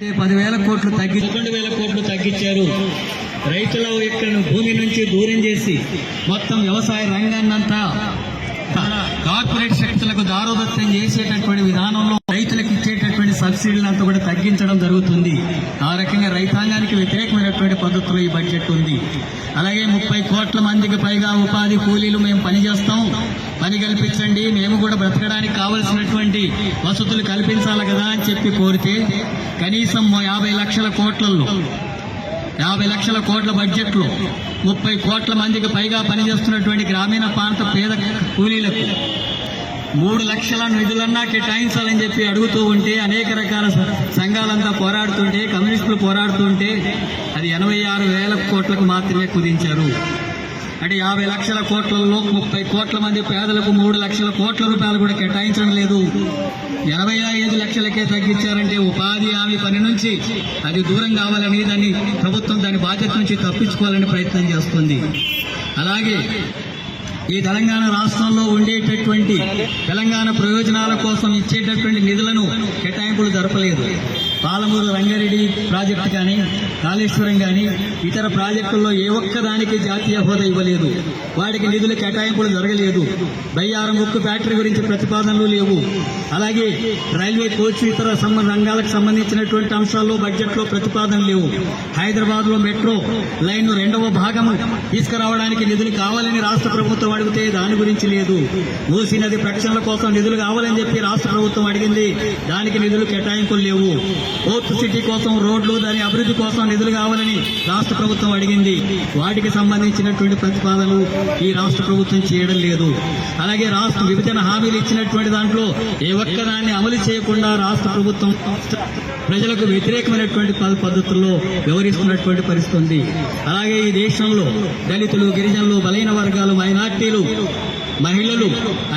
పదివేల కోట్లు తగ్గి పదకొండు వేల కోట్లు తగ్గించారు. రైతుల ఇక్కడ భూమి నుంచి దూరం చేసి మొత్తం వ్యవసాయ రంగాన్నంతా కార్పొరేట్ శక్తులకు దారోదత్తం చేసేటటువంటి విధానంలో రైతులకు ఇచ్చేటటువంటి సబ్సిడీలంతా కూడా తగ్గించడం జరుగుతుంది. ఆ రకంగా రైతాంగానికి వ్యతిరేకమైనటువంటి పద్ధతిలో ఈ బడ్జెట్ ఉంది. అలాగే ముప్పై కోట్ల మందికి పైగా ఉపాధి కూలీలు మేము పనిచేస్తాం. పని కల్పించండి. మేము కూడా బ్రతకడానికి కావలసినటువంటి వసతులు కల్పించాలి కదా అని చెప్పి కోరితే కనీసం యాభై లక్షల కోట్లలో యాభై లక్షల కోట్ల బడ్జెట్లో ముప్పై కోట్ల మందికి పైగా పనిచేస్తున్నటువంటి గ్రామీణ ప్రాంత పేద కూలీలకు మూడు లక్షల నిధులన్నా కేటాయించాలని చెప్పి అడుగుతూ ఉంటే అనేక రకాల సంఘాలంతా పోరాడుతుంటే కమ్యూనిస్టులు పోరాడుతుంటే అది ఎనభై ఆరు వేల కోట్లకు మాత్రమే కుదించారు. అంటే యాభై లక్షల కోట్లలో ముప్పై కోట్ల మంది పేదలకు మూడు లక్షల కోట్ల రూపాయలు కూడా కేటాయించడం లేదు. ఎనభై ఐదు లక్షలకే తగ్గించారంటే ఉపాధి హామీ పని నుంచి అది దూరం కావాలని దాన్ని ప్రభుత్వం దాని బాధ్యత నుంచి తప్పించుకోవాలని ప్రయత్నం చేస్తుంది. అలాగే ఈ తెలంగాణ రాష్ట్రంలో ఉండేటటువంటి తెలంగాణ ప్రయోజనాల కోసం ఇచ్చేటటువంటి నిధులను కేటాయింపులు జరపలేదు. పాలమూరు రంగారెడ్డి ప్రాజెక్టు కానీ కాళేశ్వరం కానీ ఇతర ప్రాజెక్టుల్లో ఏ ఒక్కదానికి జాతీయ హోదా ఇవ్వలేదు. వాటికి నిధుల కేటాయింపులు జరగలేదు. బయ్యారం ఉక్కు ఫ్యాక్టరీ గురించి ప్రతిపాదనలు లేవు. అలాగే రైల్వే కోచ్ ఇతర రంగాలకు సంబంధించినటువంటి అంశాల్లో బడ్జెట్లో ప్రతిపాదనలు లేవు. హైదరాబాద్లో మెట్రో లైన్ రెండవ భాగము తీసుకురావడానికి నిధులు కావాలని రాష్ట్ర ప్రభుత్వం అడిగితే దాని గురించి లేదు. మూసీ నది ప్రక్షాళన కోసం నిధులు కావాలని చెప్పి రాష్ట్ర ప్రభుత్వం అడిగింది. దానికి నిధులు కేటాయింపులు లేవు. పోర్ట్ సిటీ కోసం రోడ్లు దాని అభివృద్ధి కోసం నిధులు కావాలని రాష్ట్ర ప్రభుత్వం అడిగింది. వాటికి సంబంధించినటువంటి ప్రతిపాదనలు ఈ రాష్ట్ర ప్రభుత్వం చేయడం లేదు. అలాగే రాష్ట్ర విభజన హామీలు ఇచ్చినటువంటి దాంట్లో ఏ ఒక్కదాన్ని అమలు చేయకుండా రాష్ట్ర ప్రభుత్వం ప్రజలకు వ్యతిరేకమైనటువంటి పద్ధతుల్లో వ్యవహరిస్తున్నటువంటి పరిస్థితి ఉంది. అలాగే ఈ దేశంలో దళితులు గిరిజనులు బలైన వర్గాలు మైనార్టీలు మహిళలు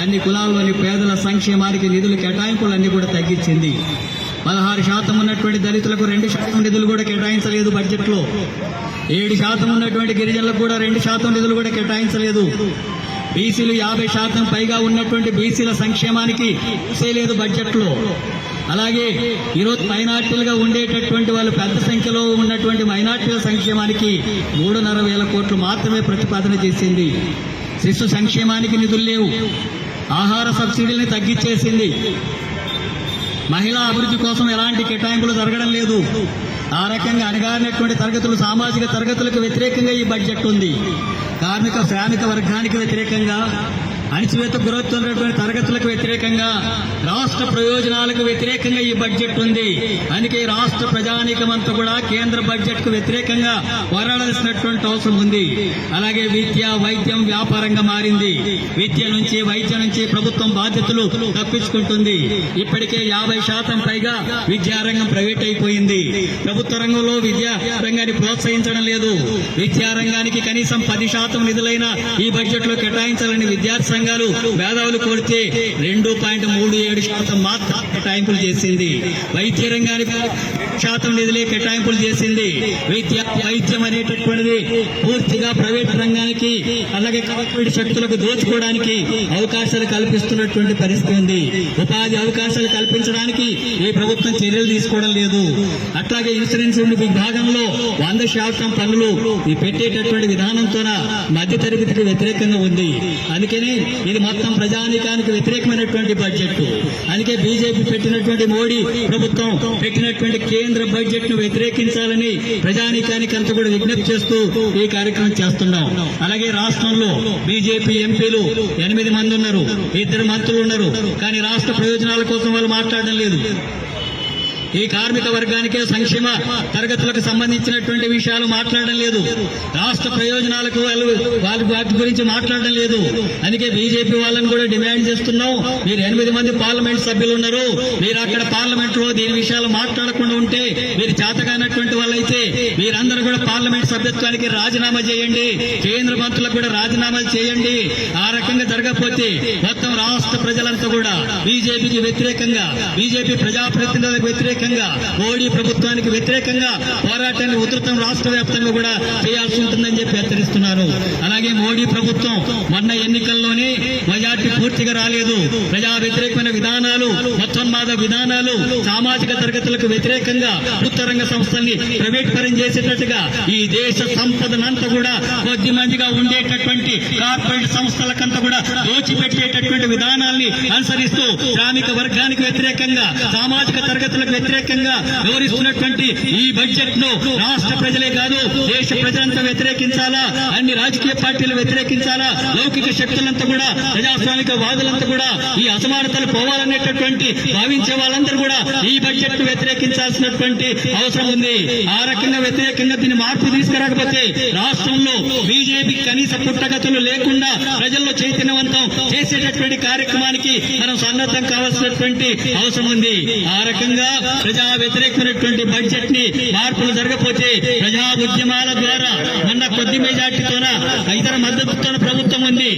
అన్ని కులాల్లోని పేదల సంక్షేమానికి నిధులు కేటాయింపులన్నీ కూడా తగ్గించింది. పదహారు శాతం ఉన్నటువంటి దళితులకు రెండు శాతం నిధులు కూడా కేటాయించలేదు బడ్జెట్లో. ఏడు శాతం ఉన్నటువంటి గిరిజనులకు కూడా రెండు శాతం నిధులు కూడా కేటాయించలేదు. బీసీలు యాభై శాతం పైగా ఉన్నటువంటి బీసీల సంక్షేమానికి చేయలేదు బడ్జెట్లో. అలాగే ఈరోజు మైనార్టీలుగా ఉండేటటువంటి వాళ్ళు పెద్ద సంఖ్యలో ఉన్నటువంటి మైనార్టీల సంక్షేమానికి మూడున్నర వేల కోట్లు మాత్రమే ప్రతిపాదన చేసింది. శిశు సంక్షేమానికి నిధులు లేవు. ఆహార సబ్సిడీని తగ్గించేసింది మహిళా అభివృద్ధి కోసం ఎలాంటి కేటాయింపులు జరగడం లేదు. ఆ రకంగా అణగారినటువంటి తరగతులు సామాజిక తరగతులకు వ్యతిరేకంగా ఈ బడ్జెట్ ఉంది. కార్మిక శ్రామిక వర్గానికి వ్యతిరేకంగా అణిచివేత గురవుతున్నటువంటి తరగతులకు వ్యతిరేకంగా రాష్ట్ర ప్రయోజనాలకు వ్యతిరేకంగా ఈ బడ్జెట్ ఉంది. అందుకే రాష్ట్ర ప్రజానీకమంతా కూడా కేంద్ర బడ్జెట్కు వ్యతిరేకంగా పోరాడాల్సినటువంటి అవసరం ఉంది. అలాగే విద్య వైద్యం వ్యాపారంగా మారింది. విద్య నుంచి వైద్యం నుంచి ప్రభుత్వం బాధ్యతలు తప్పించుకుంటుంది. ఇప్పటికే యాభై శాతం పైగా విద్యారంగం ప్రైవేట్ అయిపోయింది. ప్రభుత్వ రంగంలో విద్యా రంగాన్ని ప్రోత్సహించడం లేదు. విద్యారంగానికి కనీసం పది శాతం నిధులైన ఈ బడ్జెట్లో కేటాయించాలని విద్యార్థి రాజ్యాంగాలు మేధావులు కోరితే రెండు పాయింట్ మూడు ఏడు శాతం మాత్రం కేటాయింపులు చేసింది. వైద్య రంగానికి శాతం నిధులే కేటాయింపులు చేసింది. వైద్య వైద్యం అనేటటువంటిది పూర్తిగా ప్రైవేట్ రంగానికి అలాగే కార్పొరేట్ శక్తులకు దోచుకోవడానికి అవకాశాలు కల్పిస్తున్నటువంటి పరిస్థితి ఉంది. ఉపాధి అవకాశాలు కల్పించడానికి ఏ ప్రభుత్వం చర్యలు తీసుకోవడం లేదు. అట్లాగే ఇన్సూరెన్స్ విభాగంలో వంద శాతం పనులు పెట్టేటటువంటి విధానంతోన మధ్య తరగతికి వ్యతిరేకంగా ఉంది. అందుకనే ఇది మొత్తం ప్రజానికానికి వ్యతిరేకమైనటువంటి బడ్జెట్ అందుకే బీజేపీ పెట్టినటువంటి మోడీ ప్రభుత్వం పెట్టినటువంటి కేంద్ర బడ్జెట్ను వ్యతిరేకించాలని ప్రజానికానికి అంతా కూడా విజ్ఞప్తి చేస్తూ ఈ కార్యక్రమం చేస్తున్నాం. అలాగే రాష్ట్రంలో బీజేపీ ఎంపీలు ఎనిమిది మంది ఉన్నారు. ఇద్దరు మంత్రులు ఉన్నారు. కానీ రాష్ట్ర ప్రయోజనాల కోసం వాళ్ళు మాట్లాడడం లేదు. ఈ కార్మిక వర్గానికే సంక్షేమ తరగతులకు సంబంధించినటువంటి విషయాలు మాట్లాడడం లేదు. రాష్ట్ర ప్రయోజనాలకు వాళ్ళు వాళ్ళ వాటి గురించి మాట్లాడడం లేదు. అందుకే బీజేపీ వాళ్ళని కూడా డిమాండ్ చేస్తున్నాం. మీరు ఎనిమిది మంది పార్లమెంట్ సభ్యులు ఉన్నారు. మీరు అక్కడ పార్లమెంట్లో దీని విషయాలు మాట్లాడకుండా ఉంటే మీరు చేతగానటువంటి వాళ్ళైతే మీరందరూ కూడా పార్లమెంట్ సభ్యత్వానికి రాజీనామా చేయండి. కేంద్ర మంత్రులకు కూడా రాజీనామాలు చేయండి. ఆ రకంగా జరగకపోతే మొత్తం రాష్ట్ర ప్రజలంతా కూడా బీజేపీకి వ్యతిరేకంగా బీజేపీ ప్రజాప్రతినిధులకు వ్యతిరేకంగా వ్యతిరేకంగా మోడీ ప్రభుత్వానికి వ్యతిరేకంగా పోరాటాన్ని ఉధృతం రాష్ట్ర వ్యాప్తంగా కూడా చేయాల్సి ఉంటుందని చెప్పి హెచ్చరిస్తున్నారు. అలాగే మోడీ ప్రభుత్వం మొన్న ఎన్నికల్లోనే మెజార్టీ పూర్తిగా రాలేదు. ప్రజా వ్యతిరేకమైన విధానాలు మతోన్మాద విధానాలు సామాజిక తరగతులకు వ్యతిరేకంగా ప్రభుత్వ రంగ సంస్థల్ని ప్రైవేట్పరం చేసేటట్టుగా ఈ దేశ సంపదనంతా కూడా కొద్ది మందిగా ఉండేటటువంటి కార్పొరేట్ సంస్థలకంతా కూడా దోచిపెట్టేటటువంటి విధానాల్ని అనుసరిస్తూ శ్రామిక వర్గానికి వ్యతిరేకంగా సామాజిక తరగతులకు వ్యతిరేకంగా వివరిస్తున్నటువంటి ఈ బడ్జెట్ను రాష్ట్ర ప్రజలే కాదు దేశ ప్రజలంతా వ్యతిరేకించాలా? అన్ని రాజకీయ పార్టీలు వ్యతిరేకించాలా? లౌకిక శక్తులంతా కూడా ప్రజాస్వామిక వాదులంతా కూడా ఈ అసమానతలు పోవాలనేటటువంటి భావించే వాళ్ళందరూ కూడా ఈ బడ్జెట్ను వ్యతిరేకించాల్సినటువంటి అవసరం ఉంది. ఆ రకంగా వ్యతిరేకంగా దీన్ని మార్పు తీసుకురాకపోతే రాష్ట్రంలో బీజేపీ కనీస పుట్టగతులు లేకుండా ప్రజల్లో చైతన్యవంతం చేసేటటువంటి కార్యక్రమానికి మనం సన్నద్ధం కావాల్సినటువంటి అవసరం ఉంది. ఆ రకంగా ప్రజా వ్యతిరేకమైనటువంటి బడ్జెట్ని మార్పులు జరగకపోతే ప్రజా ఉద్యమాల ద్వారా మన కొద్ది మెజార్టీతోన ఇతర మద్దతుతో ప్రభుత్వం ఉంది.